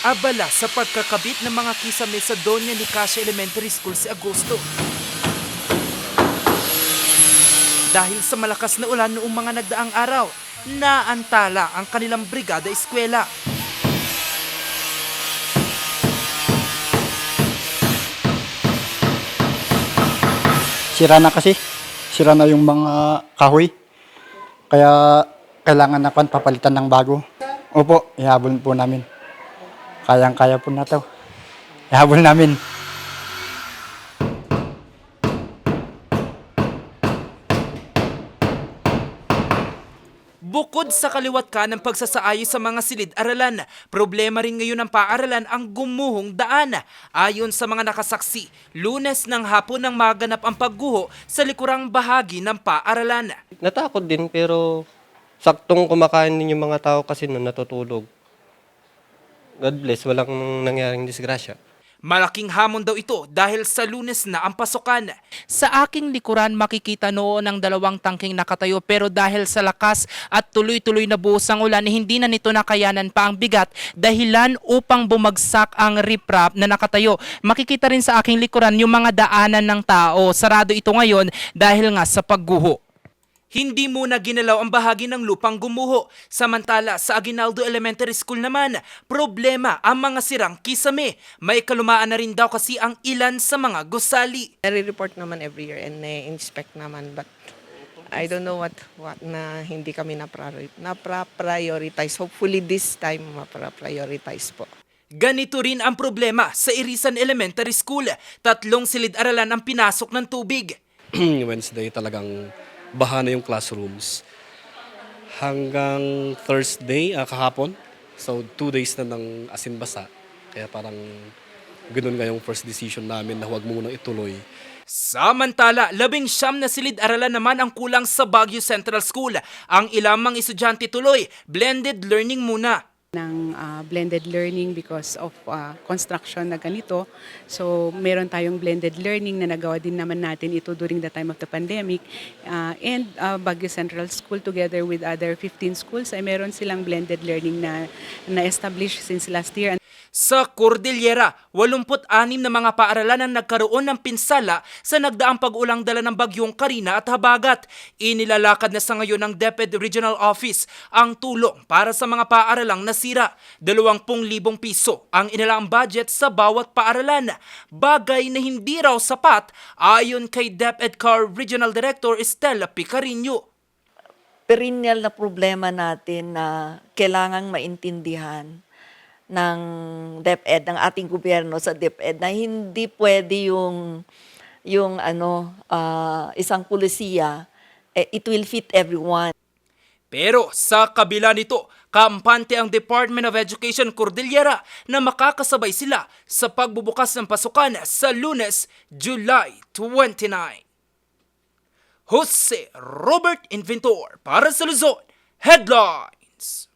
abala sa pagkakabit ng mga kisame sa Doña Nicasia Elementary School si Agosto. Dahil sa malakas na ulan noong mga nagdaang araw, naantala ang kanilang brigada eskwela. Sira na kasi. Sira na yung mga kahoy. Kaya kailangan na papalitan ng bago. Opo, ihabol po namin. Kayang-kaya po na to. Ihabol namin. Bukod sa kaliwat ka ng pagsasaayos sa mga silid-aralan, problema rin ngayon ng paaralan ang gumuhong daan. Ayon sa mga nakasaksi, lunes ng hapon nang maganap ang pagguho sa likurang bahagi ng paaralan. Natakot din pero saktong kumakain din yung mga tao kasi nun natutulog. God bless, walang nangyaring disgrasya. Malaking hamon daw ito dahil sa lunes na ang pasukan. Sa aking likuran makikita noon ang dalawang tangking nakatayo pero dahil sa lakas at tuloy-tuloy na buhos ang ulan hindi na nito nakayanan pa ang bigat dahilan upang bumagsak ang riprap na nakatayo. Makikita rin sa aking likuran yung mga daanan ng tao. Sarado ito ngayon dahil nga sa pagguho. Hindi muna ginalaw ang bahagi ng lupang gumuho. Samantala sa Aguinaldo Elementary School naman, problema ang mga sirang kisame. May kalumaan na rin daw kasi ang ilan sa mga gusali. Nare-report naman every year and na-inspect naman but I don't know what what na hindi kami na prioritize Hopefully this time mapra-prioritize po. Ganito rin ang problema sa Irisan Elementary School. Tatlong silid-aralan ang pinasok ng tubig. Wednesday talagang baha na yung classrooms. Hanggang Thursday, ah, kahapon. So, two days na ng asin basa. Kaya parang ganun nga yung first decision namin na huwag munang ituloy. Samantala, labing siyam na silid-aralan naman ang kulang sa Baguio Central School. Ang ilang mga estudyante tuloy, blended learning muna. Ng ah, blended learning because of ah, construction na ganito. So, meron tayong blended learning na nagawa din naman natin ito during the time of the pandemic. Ah, and ah, Baguio Central School together with other 15 schools ay meron silang blended learning na na-establish since last year. Sa Cordillera, 86 na mga paaralan ang nagkaroon ng pinsala sa nagdaang pag-ulang dala ng bagyong Karina at Habagat. Inilalakad na sa ngayon ng DepEd Regional Office ang tulong para sa mga paaralang nasira. 20,000 piso ang inalaang budget sa bawat paaralan. Bagay na hindi raw sapat ayon kay DepEd CAR Regional Director Estela Picarino. perennial na problema natin na kailangang maintindihan ng DepEd, ng ating gobyerno sa DepEd na hindi pwede yung yung ano ah, isang pulisiya eh, it will fit everyone. Pero sa kabila nito, kampante ang Department of Education Cordillera na makakasabay sila sa pagbubukas ng pasukan sa lunes, July 29. Jose Robert Inventor para sa Luzon Headlines.